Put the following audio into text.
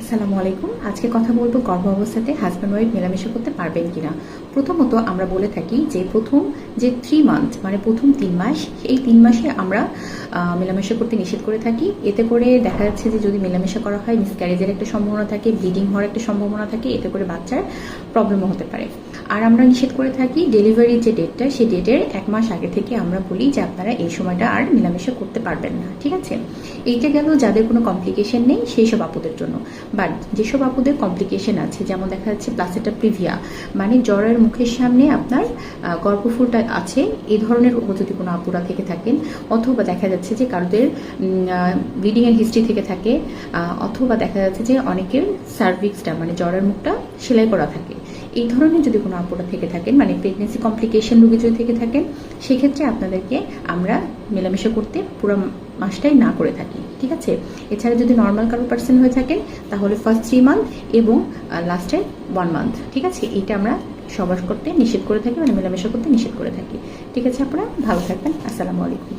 আসসালামু আলাইকুম। আজকে কথা বলব গর্ভ অবস্থাতে হাজব্যান্ড ওয়াইফ মেলামেশা করতে পারবেন কিনা। প্রথমত আমরা বলে থাকি যে প্রথম যে থ্রি মান্থ মানে প্রথম তিন মাস, এই তিন মাসে আমরা মেলামেশা করতে নিষেধ করে থাকি। এতে করে দেখা যাচ্ছে যে যদি মেলামেশা করা হয় মিসক্যারেজের একটা সম্ভাবনা থাকে ব্লিডিং হওয়ার একটা সম্ভাবনা থাকে, এতে করে বাচ্চার প্রবলেমও হতে পারে। আর আমরা নিষেধ করে থাকি ডেলিভারির যে ডেটটা সেই ডেটের এক মাস আগে থেকে আমরা বলি যে আপনারা এই সময়টা আর মেলামেশা করতে পারবেন না, ঠিক আছে? এইটা গেল যাদের কোনো কমপ্লিকেশন নেই, সেই সব আপুদের জন্য। বাট যেসব আপুদের কমপ্লিকেশন আছে, যেমন দেখা যাচ্ছে প্লাসেটা প্রিভিয়া মানে জ্বরের মুখের সামনে আপনার গর্ভফুলটা আছে, এই ধরনের যদি কোনো আপুরা থেকে থাকেন, অথবা দেখা যাচ্ছে যে কারোদের ব্লিডিং এর হিস্ট্রি থেকে থাকে অথবা দেখা যাচ্ছে যে অনেকের সার্ভিক্সটা মানে জ্বরের মুখটা সেলাই করা থাকে। এই ধরনের যদি কোনো আপুরা থেকে থাকেন মানে প্রেগনেন্সি কমপ্লিকেশন রোগী যদি থেকে থাকেন, সেক্ষেত্রে আপনাদেরকে আমরা মেলামেশা করতে পুরো মাসটাই না করে থাকি। ঠিক আছে? এছাড়া যদি নর্মাল কারও পার্সন হয়ে থাকেন তাহলে ফার্স্ট থ্রি মান্থ এবং লাস্টে ওয়ান মান্থ ঠিক আছে? এটা আমরা সবার করতে নিষেধ করে থাকি মানে মেলামেশা করতে নিষেধ করে থাকি। ঠিক আছে আপনারা? ভালো থাকবেন। আসসালামু আলাইকুম।